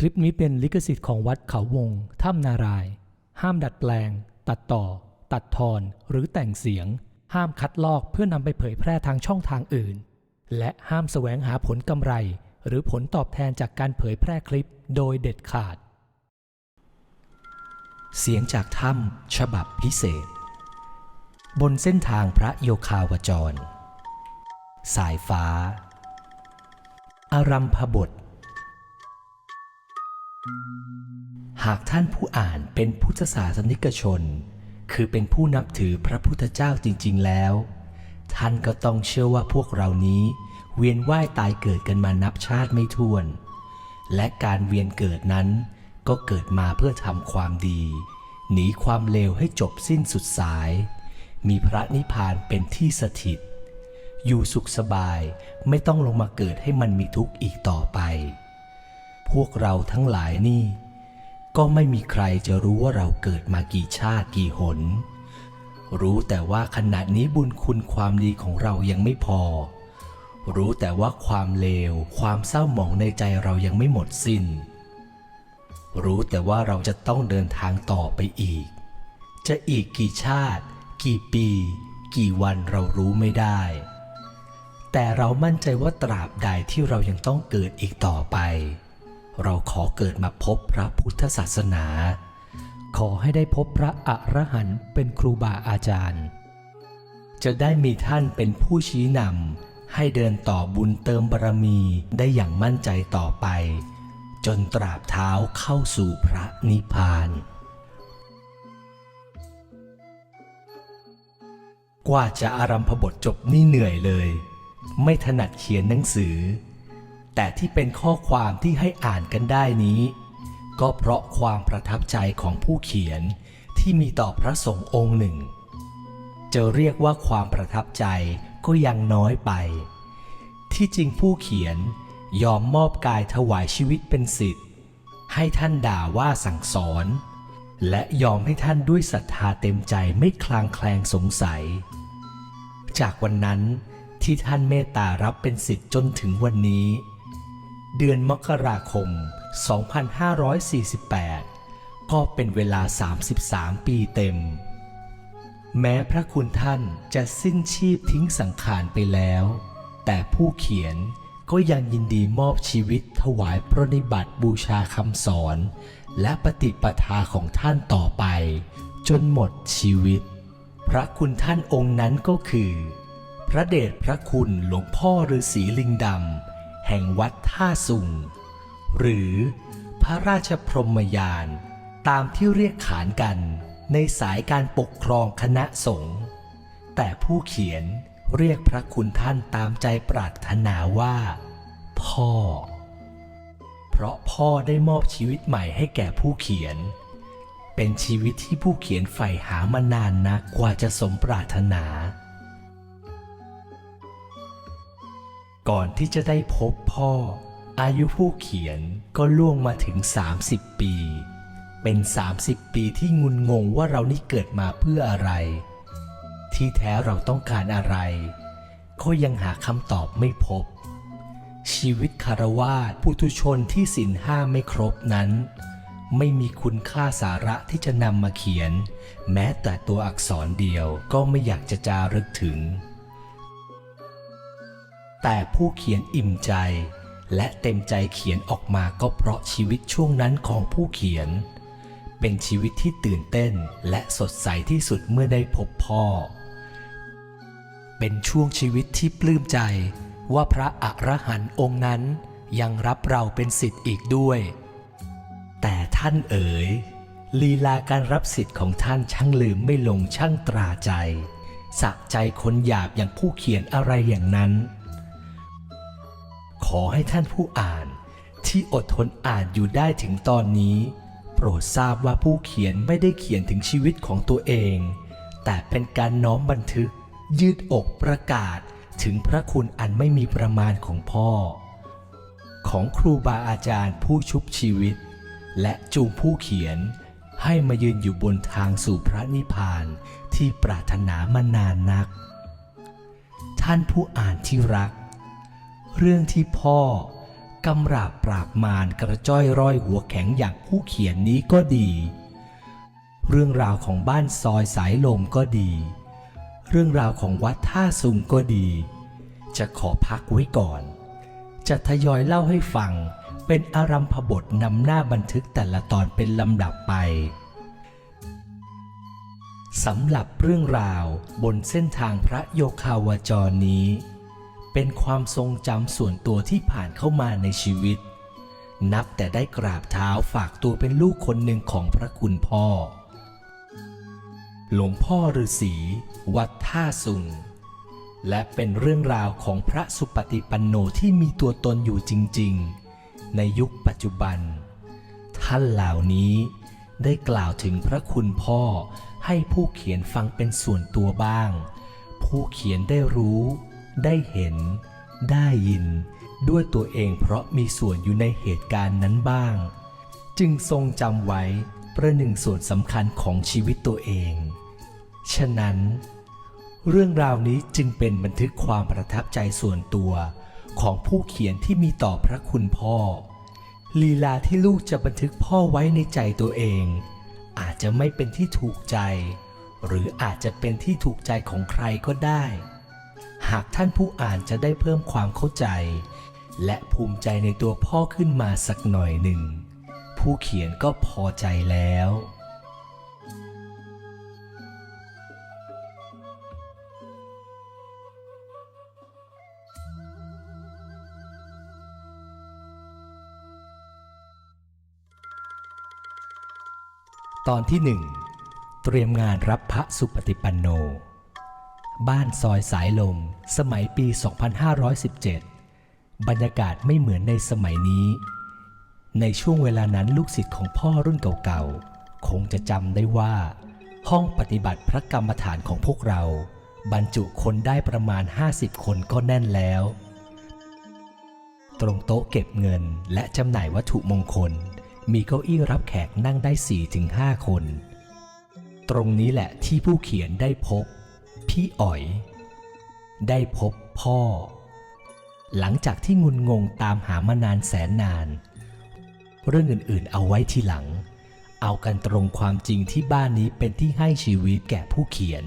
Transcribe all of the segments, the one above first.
คลิปนี้เป็นลิขสิทธิ์ของวัดเขาวง ถ้ำนาราย ห้ามดัดแปลง ตัดต่อ ตัดทอน หรือแต่งเสียง ห้ามคัดลอกเพื่อนำไปเผยแพร่ทางช่องทางอื่น และห้ามแสวงหาผลกำไร หรือผลตอบแทนจากการเผยแพร่คลิปโดยเด็ดขาด เสียงจากถ้ำฉบับพิเศษ บนเส้นทางพระโยคาวจร สายฟ้า อารัมพบท หากท่านผู้อ่านเป็นพุทธศาสนิกชน คือเป็นผู้นับถือพระพุทธเจ้าจริง ๆ แล้ว ท่านก็ต้องเชื่อว่าพวกเรานี้ เวียนว่ายตายเกิดกันมานับชาติไม่ถ้วน และการเวียนเกิดนั้นก็เกิดมาเพื่อทำความดี หนีความเลวให้จบสิ้นสุดสาย มีพระนิพพานเป็นที่สถิต อยู่สุขสบายไม่ต้องลงมาเกิดให้มันมีทุกข์อีกต่อไป พวกเราทั้งหลายนี่ ก็ไม่มีใครจะรู้ว่าเราเกิดมากี่ชาติกี่หน รู้แต่ว่าขณะนี้บุญคุณความดีของเรายังไม่พอ รู้แต่ว่าความเลว ความเศร้าหมองในใจเรายังไม่หมดสิ้น รู้แต่ว่าเราจะต้องเดินทางต่อไปอีก จะอีกกี่ชาติ กี่ปี กี่วันเรารู้ไม่ได้ แต่เรามั่นใจว่าตราบใดที่เรายังต้องเกิดอีกต่อไป เราขอเกิดมาพบพระพุทธศาสนา ขอให้ได้พบพระอรหันต์เป็นครูบาอาจารย์ จะได้มีท่านเป็นผู้ชี้นำให้เดินต่อบุญเติมบารมีได้อย่างมั่นใจต่อไป จนตราบเท้าเข้าสู่พระนิพพาน กว่าจะอารัมพบทจบนี่เหนื่อยเลย ไม่ถนัดเขียนหนังสือ แต่ที่เป็นข้อความที่ให้อ่านกันได้นี้ ก็เพราะความประทับใจของผู้เขียนที่มีต่อพระสงฆ์องค์หนึ่ง จะเรียกว่าความประทับใจก็ยังน้อยไป ที่จริงผู้เขียนยอมมอบกายถวายชีวิตเป็นสิทธิ์ ให้ท่านด่าว่าสั่งสอน และยอมให้ท่านด้วยศรัทธาเต็มใจไม่คลางแคลงสงสัย จากวันนั้นที่ท่านเมตตารับเป็นสิทธิ์จนถึงวันนี้ เดือนมกราคม 2548 ก็เป็นเวลา 33 ปีเต็ม แม้พระคุณท่านจะสิ้นชีพทิ้งสังขารไปแล้ว แต่ผู้เขียนก็ยังยินดีมอบชีวิตถวายประนิบัติบูชาคำสอน และปฏิปทาของท่านต่อไป จนหมดชีวิต พระคุณท่านองค์นั้นก็คือ พระเดชพระคุณหลวงพ่อฤาษีลิงดำ แห่งวัดท่าสุง หรือพระราชพรหมยาน ตามที่เรียกขานกันในสายการปกครองคณะสงฆ์แต่ผู้เขียนเรียกพระคุณท่านตามใจปรารถนาว่า พ่อ เพราะพ่อได้มอบชีวิตใหม่ให้แก่ผู้เขียน เป็นชีวิตที่ผู้เขียนใฝ่หามานานนักกว่าจะสมปรารถนา ก่อนที่จะได้พบพ่อ อายุผู้เขียนก็ล่วงมาถึง 30 ปี เป็น 30 ปีที่งุนงงว่าเรานี่เกิดมาเพื่ออะไร ที่แท้เราต้องการอะไร ก็ยังหาคำตอบไม่พบ ชีวิตคารวาสปุถุชนที่สินห้าไม่ครบนั้น ไม่มีคุณค่าสาระที่จะนำมาเขียน แม้แต่ตัวอักษรเดียวก็ไม่อยากจะจารึกถึง แต่ผู้เขียนอิ่มใจ และเต็มใจเขียนออกมาก็เพราะชีวิตช่วงนั้นของผู้เขียน เป็นชีวิตที่ตื่นเต้นและสดใสที่สุดเมื่อได้พบพ่อ เป็นช่วงชีวิตที่ปลื้มใจว่าพระอรหันต์องค์นั้นยังรับเราเป็นสิทธิ์อีกด้วย แต่ท่านเอ๋ย ลีลาการรับสิทธิ์ของท่านช่างลืมไม่ลงช่างตราใจสะใจคนหยาบอย่างผู้เขียนอะไรอย่างนั้น อให้ท่านผู้อ่าน ที่อดทนอ่านอยู่ได้ถึงตอนนี้ โปรดทราบว่าผู้เขียนไม่ได้เขียนถึงชีวิตของตัวเอง แต่เป็นการน้อมบันทึก ยืดอกประกาศถึงพระคุณอันไม่มีประมาณของพ่อ ของครูบาอาจารย์ผู้ชุบชีวิต และจูงผู้เขียนให้มายืนอยู่บนทางสู่พระนิพพานที่ปรารถนามานานนัก ท่านผู้อ่านที่รัก เรื่องที่พ่อกำราบปราบมารกระจ้อยร้อยหัวแข็งอย่างผู้เขียนนี้ก็ดี เรื่องราวของบ้านซอยสายลมก็ดี เรื่องราวของวัดท่าสุงก็ดี จะขอพักไว้ก่อน จะทยอยเล่าให้ฟังเป็นอารัมพบทนำหน้าบันทึกแต่ละตอนเป็นลำดับไปสำหรับเรื่องราวบนเส้นทางพระโยคาวจรนี้ เป็นความทรงจำส่วนตัวที่ผ่านเข้ามาในชีวิต นับแต่ได้กราบเท้าฝากตัวเป็นลูกคนหนึ่งของพระคุณพ่อ หลวงพ่อฤาษีวัดท่าสุงและเป็นเรื่องราวของพระสุปฏิปันโนที่มีตัวตนอยู่จริง ๆ ในยุคปัจจุบัน ท่านเหล่านี้ได้กล่าวถึงพระคุณพ่อให้ผู้เขียนฟังเป็นส่วนตัวบ้าง ผู้เขียนได้รู้ ได้เห็น ได้ยิน ด้วยตัวเองเพราะมีส่วนอยู่ในเหตุการณ์นั้นบ้าง จึงทรงจำไว้ประหนึ่งส่วนสำคัญของชีวิตตัวเอง ฉะนั้น เรื่องราวนี้จึงเป็นบันทึกความประทับใจส่วนตัวของผู้เขียนที่มีต่อพระคุณพ่อ ลีลาที่ลูกจะบันทึกพ่อไว้ในใจตัวเอง อาจจะไม่เป็นที่ถูกใจ หรืออาจจะเป็นที่ถูกใจของใครก็ได้ หากท่านผู้อ่านจะได้เพิ่มความเข้าใจ และภูมิใจในตัวพ่อขึ้นมาสักหน่อยหนึ่ง ผู้เขียนก็พอใจแล้วตอนที่หนึ่งเตรียมงานรับพระสุปฏิปันโน บ้านซอยสายลม สมัยปี 2517 บรรยากาศไม่เหมือนในสมัยนี้ ในช่วงเวลานั้นลูกศิษย์ของพ่อรุ่นเก่าๆ คงจะจำได้ว่า ห้องปฏิบัติพระกรรมฐานของพวกเรา บรรจุคนได้ประมาณ 50 คนก็แน่นแล้ว ตรงโต๊ะเก็บเงินและจำหน่ายวัตถุมงคล มีเก้าอี้รับแขกนั่งได้ 4-5 คน ตรงนี้แหละที่ผู้เขียนได้พบ พี่อ๋อย ได้พบพ่อ หลังจากที่งุนงงตามหามานานแสนนาน เรื่องอื่นๆ เอาไว้ทีหลัง เอากันตรงความจริงที่บ้านนี้เป็นที่ให้ชีวิตแก่ผู้เขียน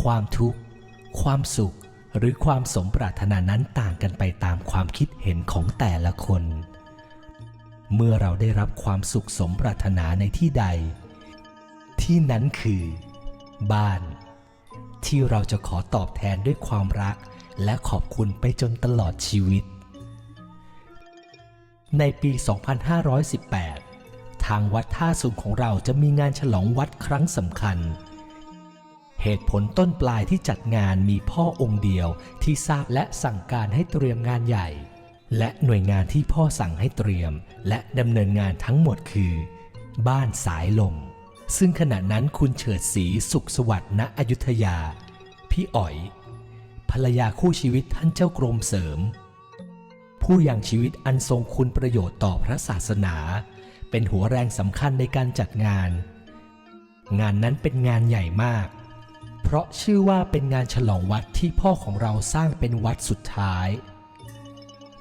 ความทุกข์ ความสุขหรือความสมปรารถนานั้นต่างกันไปตามความคิดเห็นของแต่ละคน เมื่อเราได้รับความสุขสมปรารถนาในที่ใด ที่นั้นคือ บ้าน ที่เราจะขอตอบแทนด้วยความรัก และขอบคุณไปจนตลอดชีวิต ในปี 2518 ทางวัดท่าสุงของเราจะมีงานฉลองวัดครั้งสำคัญ เหตุผลต้นปลายที่จัดงานมีพ่อองค์เดียวที่ทราบและสั่งการให้เตรียมงานใหญ่ และหน่วยงานที่พ่อสั่งให้เตรียม และดำเนินงานทั้งหมดคือ บ้านสายลม ซึ่งขณะนั้นคุณเฉิดศรีสุขสวัสดิ์ณอยุธยา พี่อ๋อย ภรรยาคู่ชีวิตท่านเจ้ากรมเสริม ผู้ยังชีวิตอันทรงคุณประโยชน์ต่อพระศาสนา เป็นหัวแรงสำคัญในการจัดงาน งานนั้นเป็นงานใหญ่มาก เพราะชื่อว่าเป็นงานฉลองวัดที่พ่อของเราสร้างเป็นวัดสุดท้าย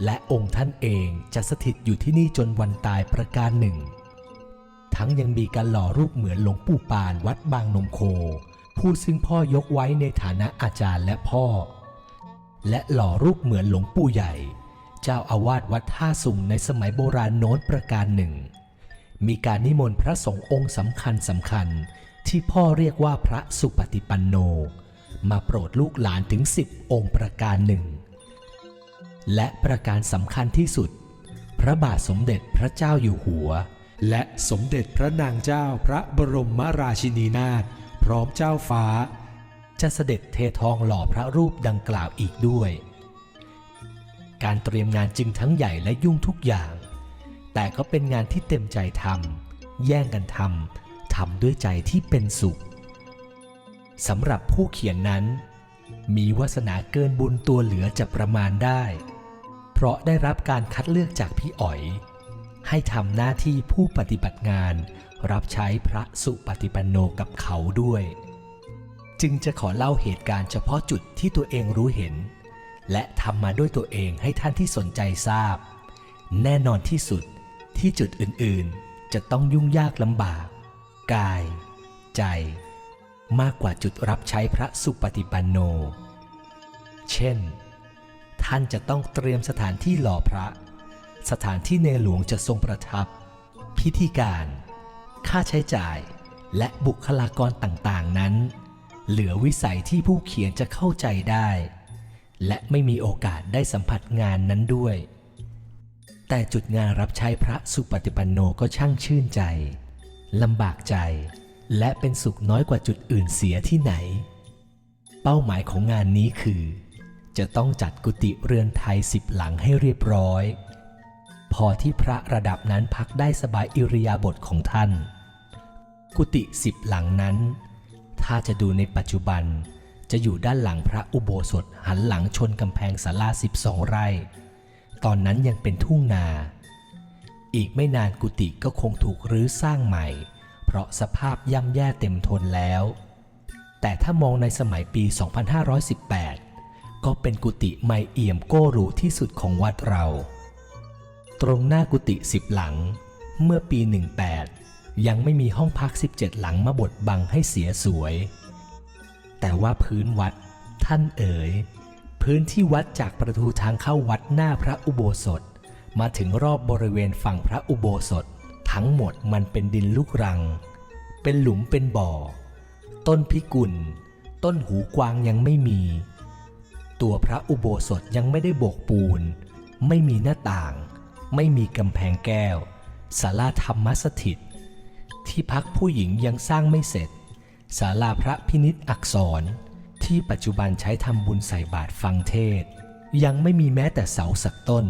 และองค์ท่านเองจะสถิตอยู่ที่นี่จนวันตายประการหนึ่ง ทั้งยังมีการหล่อรูปเหมือนหลวงปู่ปานวัดบางนมโค ผู้ซึ่งพ่อยกไว้ในฐานะอาจารย์และพ่อ และหล่อรูปเหมือนหลวงปู่ใหญ่ เจ้าอาวาสวัดท่าสุงในสมัยโบราณโน้นประการหนึ่ง มีการนิมนต์พระสงฆ์องค์สำคัญสำคัญที่พ่อเรียกว่าพระสุปฏิปันโน มาโปรดลูกหลานถึงสิบองค์ประการหนึ่ง และประการสำคัญที่สุด พระบาทสมเด็จพระเจ้าอยู่หัว และสมเด็จพระนางเจ้าพระบรมราชินีนาถพร้อมเจ้าฟ้า จะเสด็จเททองหล่อพระรูปดังกล่าวอีกด้วย การเตรียมงานจึงทั้งใหญ่และยุ่งทุกอย่าง แต่ก็เป็นงานที่เต็มใจทำแย่งกันทำทำด้วยใจที่เป็นสุขสำหรับผู้เขียนนั้น มีวาสนาเกินบุญตัวเหลือจะประมาณได้ เพราะได้รับการคัดเลือกจากพี่อ๋อย ให้ทำหน้าที่ผู้ปฏิบัติงาน รับใช้พระสุปฏิปันโนกับเขาด้วย จึงจะขอเล่าเหตุการณ์เฉพาะจุดที่ตัวเองรู้เห็น และทำมาด้วยตัวเองให้ท่านที่สนใจทราบ แน่นอนที่สุดที่จุดอื่นๆ จะต้องยุ่งยากลำบาก กาย ใจ มากกว่าจุดรับใช้พระสุปฏิปันโน เช่น ท่านจะต้องเตรียมสถานที่หล่อพระ สถานที่ในหลวงจะทรงประทับ พิธีการ ค่าใช้จ่าย และบุคลากรต่างๆนั้น เหลือวิสัยที่ผู้เขียนจะเข้าใจได้ และไม่มีโอกาสได้สัมผัสงานนั้นด้วย แต่จุดงานรับใช้พระสุปฏิปันโนก็ช่างชื่นใจลำบากใจ และเป็นสุขน้อยกว่าจุดอื่นเสียที่ไหน เป้าหมายของงานนี้คือ จะต้องจัดกุฏิเรือนไทยสิบหลังให้เรียบร้อย พอที่พระระดับนั้นพักได้สบายอิริยาบถของท่าน กุฏิสิบหลังนั้น ถ้าจะดูในปัจจุบัน จะอยู่ด้านหลังพระอุโบสถหันหลังชนกำแพงศาลาสิบสองไร่ ตอนนั้นยังเป็นทุ่งนา อีกไม่นานกุฏิก็คงถูกรื้อสร้างใหม่ เพราะสภาพย่ำแย่เต็มทนแล้ว แต่ถ้ามองในสมัยปี 2518 ก็เป็นกุฏิไม่เอี่ยมโก้หรูที่สุดของวัดเรา ตรงหน้ากุฏิสิบหลัง เมื่อปี 18 ยังไม่มีห้องพัก 17 หลังมาบดบังให้เสียสวย แต่ว่าพื้นวัดท่านเอ๋ย พื้นที่วัดจากประตูทางเข้าวัดหน้าพระอุโบสถ มาถึงรอบบริเวณฝั่งพระอุโบสถ ทั้งหมดมันเป็นดินลูกรัง เป็นหลุมเป็นบ่อ ต้นพิกุล ต้นหูกวางยังไม่มี ตัวพระอุโบสถยังไม่ได้โบกปูน ไม่มีหน้าต่าง ไม่มีกำแพงแก้วศาลาธรรมสถิต ที่พักผู้หญิงยังสร้างไม่เสร็จศาลาพระพินิษอักษร ที่ปัจจุบันใช้ทำบุญใส่บาตรฟังเทศ ยังไม่มีแม้แต่เสาสักต้น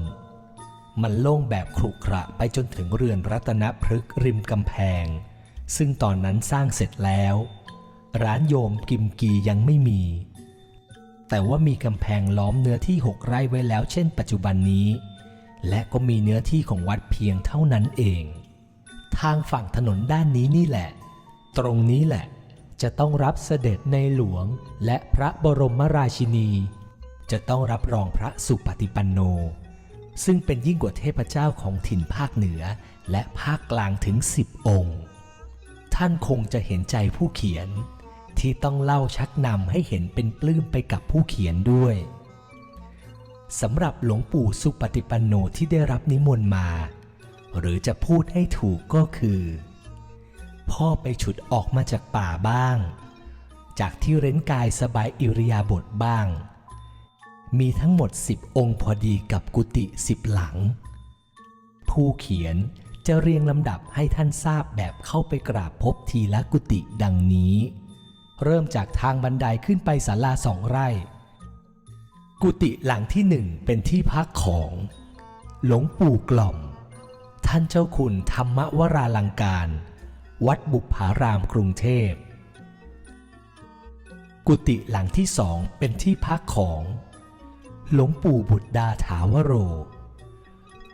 มันโล่งแบบขรุขระไปจนถึงเรือนรัตนพฤกษ์ริมกำแพง ซึ่งตอนนั้นสร้างเสร็จแล้ว ร้านโยมกิมกียังไม่มี แต่ว่ามีกำแพงล้อมเนื้อที่หกไร่ไว้แล้วเช่นปัจจุบันนี้ และก็มีเนื้อที่ของวัดเพียงเท่านั้นเอง ทางฝั่งถนนด้านนี้นี่แหละ ตรงนี้แหละ จะต้องรับเสด็จในหลวงและพระบรมราชินี จะต้องรับรองพระสุปฏิปันโน ซึ่งเป็นยิ่งกว่าเทพเจ้าของถิ่นภาคเหนือและภาคกลางถึงสิบองค์ ท่านคงจะเห็นใจผู้เขียน ที่ต้องเล่าชักนำให้เห็นเป็นปลื้มไปกับผู้เขียนด้วย สำหรับหลวงปู่สุปฏิปันโนที่ได้รับนิมนต์มา หรือจะพูดให้ถูกก็คือ พ่อไปฉุดออกมาจากป่าบ้าง จากที่เร้นกายสบายอิริยาบถบ้าง มีทั้งหมดสิบองค์พอดีกับกุฏิสิบหลัง ผู้เขียนจะเรียงลำดับให้ท่านทราบแบบเข้าไปกราบพบทีละกุฏิดังนี้ เริ่มจากทางบันไดขึ้นไปศาลาสองไร่ กุฏิหลังที่หนึ่งเป็นที่พักของ หลวงปู่กล่อม ท่านเจ้าคุณธรรมวราลังการ วัดบุพารามกรุงเทพ กุฏิหลังที่สองเป็นที่พักของ หลวงปู่บุตรดาถาวโร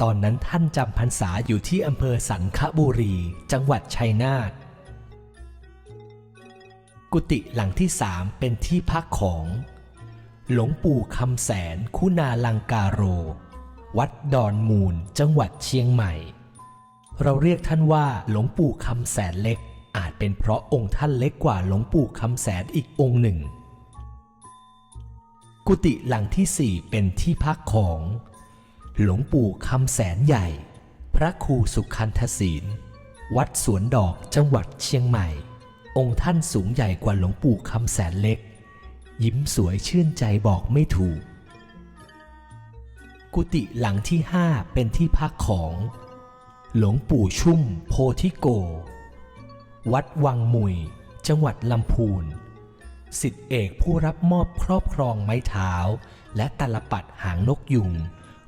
ตอนนั้นท่านจำพรรษาอยู่ที่อำเภอสันคบุรี จังหวัดชัยนาท กุฏิหลังที่สามเป็นที่พักของ หลวงปู่คำแสนคุณาลังกาโร วัดดอนมูลจังหวัดเชียงใหม่ เราเรียกท่านว่าหลวงปู่คำแสนเล็ก อาจเป็นเพราะองค์ท่านเล็กกว่าหลวงปู่คำแสนอีกองค์หนึ่ง กุฏิหลังที่สี่เป็นที่พักของ หลวงปู่คำแสนใหญ่ พระครูสุขันธศีล วัดสวนดอกจังหวัดเชียงใหม่ องค์ท่านสูงใหญ่กว่าหลวงปู่คำแสนเล็ก ยิ้มสวยชื่นใจบอกไม่ถูก กุฏิหลังที่ห้าเป็นที่พักของ หลวงปู่ชุ่มโพธิโก วัดวังมุย จังหวัดลำพูนสิทธิเอกผู้รับมอบครอบครองไม้เท้า และตลปัดหางนกยุง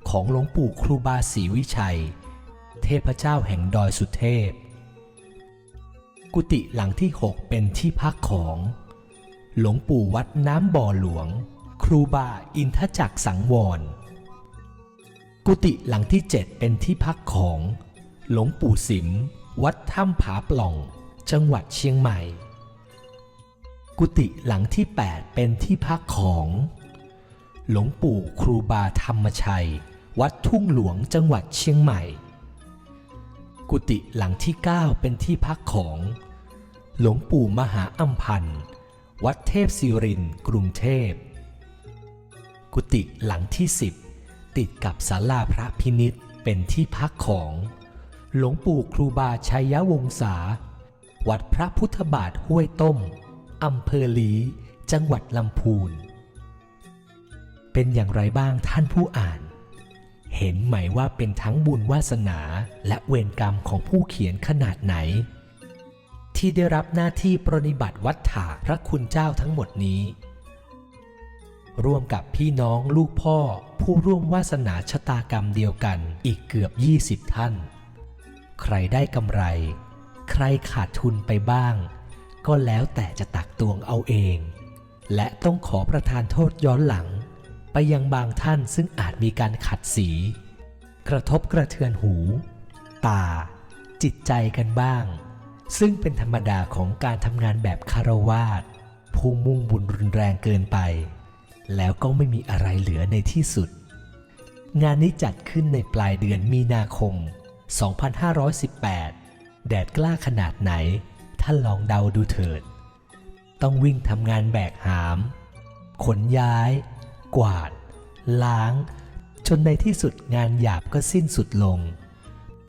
ของหลวงปู่ครูบาศรีวิชัย เทพเจ้าแห่งดอยสุเทพ กุฏิหลังที่6เป็นที่พักของ หลวงปู่วัดน้ำบ่อหลวง ครูบาอินทจักสังวร กุฏิหลังที่7เป็นที่พักของ หลวงปู่สิม วัดถ้ำผาปล่อง จังหวัดเชียงใหม่ กุฏิหลังที่ 8 เป็นที่พักของ หลวงปู่ครูบาธรรมชัย วัดทุ่งหลวงจังหวัดเชียงใหม่ กุฏิหลังที่ 9 เป็นที่พักของ หลวงปู่มหาอัมพันธ์ วัดเทพศิรินทร์กรุงเทพ กุฏิหลังที่10ติดกับศาลาพระพินิษเป็นที่พักของ หลวงปู่ครูบาชัยวงศา วัดพระพุทธบาทห้วยต้มอำเภอลี จังหวัดลำพูน เป็นอย่างไรบ้างท่านผู้อ่าน เห็นไหมว่าเป็นทั้งบุญวาสนาและเวรกรรมของผู้เขียนขนาดไหน ที่ได้รับหน้าที่ปรนิบัติวัฏถาพระคุณเจ้าทั้งหมดนี้ ร่วมกับพี่น้องลูกพ่อผู้ร่วมวาสนาชะตากรรมเดียวกันอีกเกือบ 20 ท่าน ใครได้กำไร ใครขาดทุนไปบ้าง ก็แล้วแต่จะตักตวงเอาเอง และต้องขอประทานโทษย้อนหลัง ไปยังบางท่านซึ่งอาจมีการขัดสี กระทบกระเทือนหู ตา จิตใจกันบ้าง ซึ่งเป็นธรรมดาของการทำงานแบบคารวาสผู้มุ่งบุญรุนแรงเกินไป แล้วก็ไม่มีอะไรเหลือในที่สุด งานนี้จัดขึ้นในปลายเดือนมีนาคม 2518 แดดกล้าขนาดไหน ท่านลองเดาดูเถิด ต้องวิ่งทำงานแบกหาม ขนย้าย กวาด ล้าง จนในที่สุดงานหยาบก็สิ้นสุดลง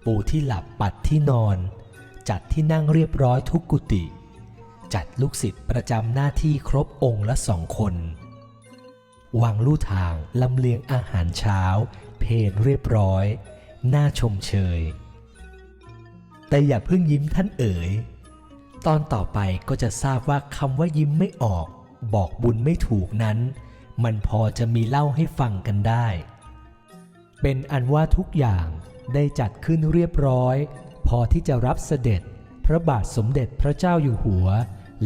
ปูที่หลับปัดที่นอน จัดที่นั่งเรียบร้อยทุกกุฏิจัดลูกศิษย์ประจำหน้าที่ครบองค์ละสองคน วางลู่ทางลำเลียงอาหารเช้า เพลเรียบร้อย น่าชมเชย แต่อย่าเพิ่งยิ้มท่านเอ๋ย ตอนต่อไปก็จะทราบว่าคำว่ายิ้มไม่ออก บอกบุญไม่ถูกนั้น มันพอจะมีเล่าให้ฟังกันได้ เป็นอันว่าทุกอย่างได้จัดขึ้นเรียบร้อย พอที่จะรับเสด็จพระบาทสมเด็จพระเจ้าอยู่หัว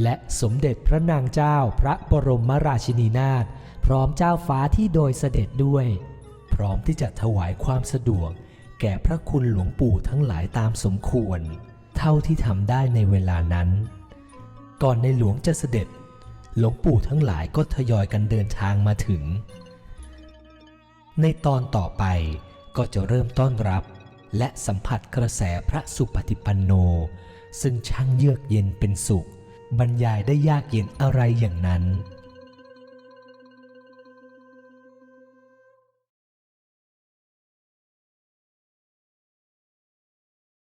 และสมเด็จพระนางเจ้าพระบรมราชินีนาถพร้อมเจ้าฟ้าที่โดยเสด็จด้วย พร้อมที่จะถวายความสะดวก แก่พระคุณหลวงปู่ทั้งหลายตามสมควร เท่าที่ทำได้ในเวลานั้น ก่อนในหลวงจะเสด็จ หลวงปู่ทั้งหลายก็ทยอยกันเดินทางมาถึง ในตอนต่อไปก็จะเริ่มต้อนรับ และสัมผัสกระแสพระสุปฏิปันโน ซึ่งช่างเยือกเย็นเป็นสุข บรรยายได้ยากเย็นอะไรอย่างนั้น